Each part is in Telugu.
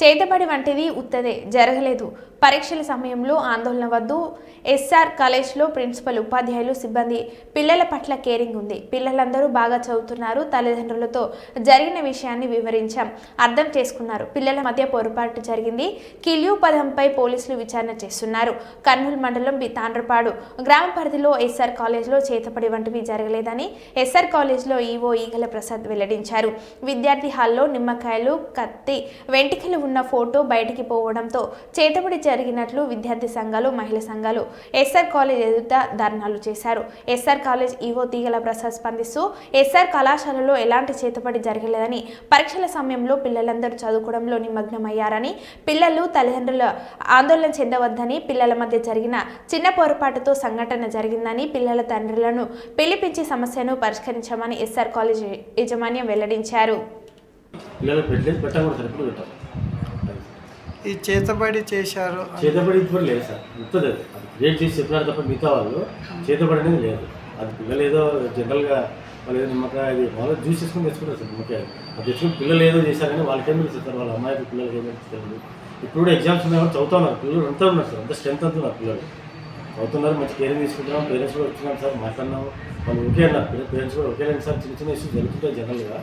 చేతబడి వంటిది ఉత్తదే జరగలేదు. పరీక్షల సమయంలో ఆందోళన వద్దు. ఎస్ఆర్ కాలేజ్లో ప్రిన్సిపల్ ఉపాధ్యాయులు సిబ్బంది పిల్లల పట్ల కేరింగ్ ఉంది. పిల్లలందరూ బాగా చదువుతున్నారు. తల్లిదండ్రులతో జరిగిన విషయాన్ని వివరించాం. అర్థం చేసుకున్నారు. పిల్లల మధ్య పొరపాటు జరిగింది. కిల్యూ పదంపై పోలీసులు విచారణ చేస్తున్నారు. కర్నూలు మండలం బి తాండ్రపాడు గ్రామ పరిధిలో ఎస్ఆర్ కాలేజ్లో చేతపడి వంటివి జరగలేదని ఎస్ఆర్ కాలేజ్లో ఈవో ఈగల ప్రసాద్ వెల్లడించారు. విద్యార్థి హాల్లో నిమ్మకాయలు కత్తి వెంటికలు ఉన్న ఫోటో బయటికి పోవడంతో చేతపడి జరిగినట్లు విద్యార్థి సంఘాలు మహిళా సంఘాలు ఎస్ఆర్ కాలేజ్ ఎదుట ధర్నాలు చేశారు. SR college EO Teegala Prasad స్పందిస్తూ ఎస్ఆర్ కళాశాలలో ఎలాంటి చేతపడి జరగలేదని పరీక్షల సమయంలో పిల్లలందరూ చదువుకోవడంలో నిమగ్నమయ్యారని పిల్లలు తల్లిదండ్రుల ఆందోళన చెందవద్దని పిల్లల మధ్య జరిగిన చిన్న పొరపాటుతో సంఘటన జరిగిందని పిల్లల తండ్రులను పిలిపించి సమస్యను పరిష్కరించామని ఎస్ఆర్ కాలేజ్ యాజమాన్యం వెల్లడించారు. పిల్లలు పెట్టలేదు పెట్టకూడదు పెట్టాలి ఈ చేతబడి చేశారు చేతబడి ఇప్పుడు లేదు సార్. ఉంటుంది అది క్రియేట్ చేసి చెప్పినారు తప్ప మిగతా వాళ్ళు చేతబడి అనేది లేదు. అది పిల్లలు ఏదో జనరల్గా వాళ్ళు ఏదో నిమ్మకాయ అది వాళ్ళు జ్యూస్ చేసుకుని తెచ్చుకుంటారు సార్ నిమ్మకాయ. అది తెచ్చుకుని పిల్లలు ఏదో చేశారని వాళ్ళకి తెలుసు సార్? వాళ్ళ అమ్మాయికి పిల్లలకి ఏం తెలుస్తుంది ఇప్పుడు కూడా ఎగ్జామ్స్ ఉన్నాయి కూడా చదువుతా ఉన్నారు పిల్లలు అంతా ఉన్నారు సార్. అంత స్ట్రెంత్ అంతా పిల్లలు. చదువుతున్నారు. మంచి కేరింగ్ తీసుకుంటున్నాం. పేరెంట్స్ కూడా వచ్చినాం సార్. మాట్లాడినాము వాళ్ళు ఓకే అన్నారు. పేరెంట్స్ కూడా ఓకే సార్. చిన్న చిన్న ఇష్యూస్ జరుగుతుంటాయి జనరల్గా.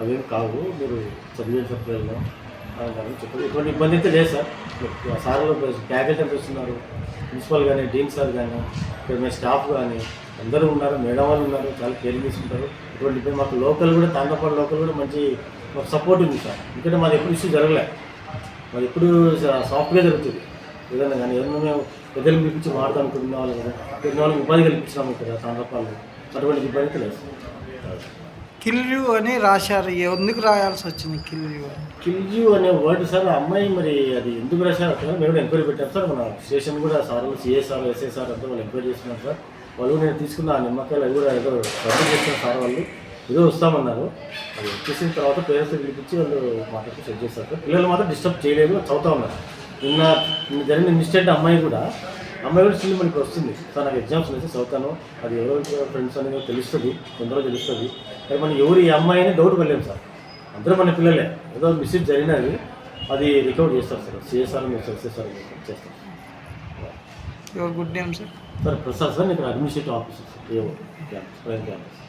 అవేం కావు. మీరు చదివేసారు పిల్లలు చెప్పండి. ఎటువంటి ఇబ్బంది అయితే లేదు సార్. సార్లు ఫ్యాకల్టీ ఎంత వస్తున్నారు ప్రిన్సిపల్ కానీ డీన్ సార్ కానీ ఇక్కడ మీ స్టాఫ్ కానీ అందరూ ఉన్నారు మేడం వాళ్ళు ఉన్నారు చాలా కేర్ తీసుకుంటారు. ఇటువంటి ఇబ్బంది మాకు లోకల్ కూడా తాండపాడు లోకల్ కూడా మంచి మాకు సపోర్ట్ ఉంది సార్. ఎందుకంటే మాది ఎప్పుడు ఇష్యూ జరగలే. మరి ఎప్పుడు సాఫ్ట్గా జరుగుతుంది. ఏదైనా కానీ ఏదైనా మేము పెద్దలు పిలిపించి మాట్లాడుకుంటున్న వాళ్ళు కదా వాళ్ళకి ఉపాధి కల్పించినాము ఇక్కడ తాండపాలు అటువంటి ఇబ్బంది అయితే లేదు సార్. కిల్యూ అని రాశారు. ఎందుకు రాయాల్సి వచ్చింది కిల్యూ అని? కిల్జు అనే వర్డ్ సార్ ఆ అమ్మాయి మరి అది ఎందుకు రాశారు సార్? మేము ఎంక్వైరీ పెట్టాం సార్ మన స్టేషన్ కూడా సార్ సిఎస్ఆర్ ఎస్ఐసార్ అంతా వాళ్ళు ఎంక్వైరీ చేస్తున్నారు సార్. వాళ్ళు నేను తీసుకున్న ఆ నిమ్మకాయలు అవి కూడా ఏదో రద్దు చేస్తున్నారు సార్ వాళ్ళు. ఏదో వస్తామన్నారు. అది వచ్చేసిన తర్వాత పేరెంట్స్ పిలిపించి వాళ్ళు మాట్లాడి సెట్ చేస్తారు సార్. పిల్లలు మాత్రం డిస్టర్బ్ చేయలేదు చదువుతా ఉన్నారు. నిన్న నిన్న జరిగిన ఇన్సిడెంట్ అమ్మాయి కూడా అమ్మాయి కూడా స్టిల్ మనకి వస్తుంది. సార్ నాకు ఎగ్జామ్స్ సార్ చదువుతాను. అది ఎవరు ఫ్రెండ్స్ అనేది తెలుస్తుంది తొందరగా తెలుస్తుంది. కానీ మనం ఎవరు ఈ అమ్మాయి అని డౌట్ పడలేము సార్. అందరూ మన పిల్లలే. ఏదో మిస్టేక్ జరిగినది అది రికవర్ చేస్తారు సార్. సిఎస్ఆర్ మీరు ఎస్ఎస్ఆర్ చేస్తారు your good name sir sir Prasad sir ఇక్కడ administrative officer sir AO campus prime campus.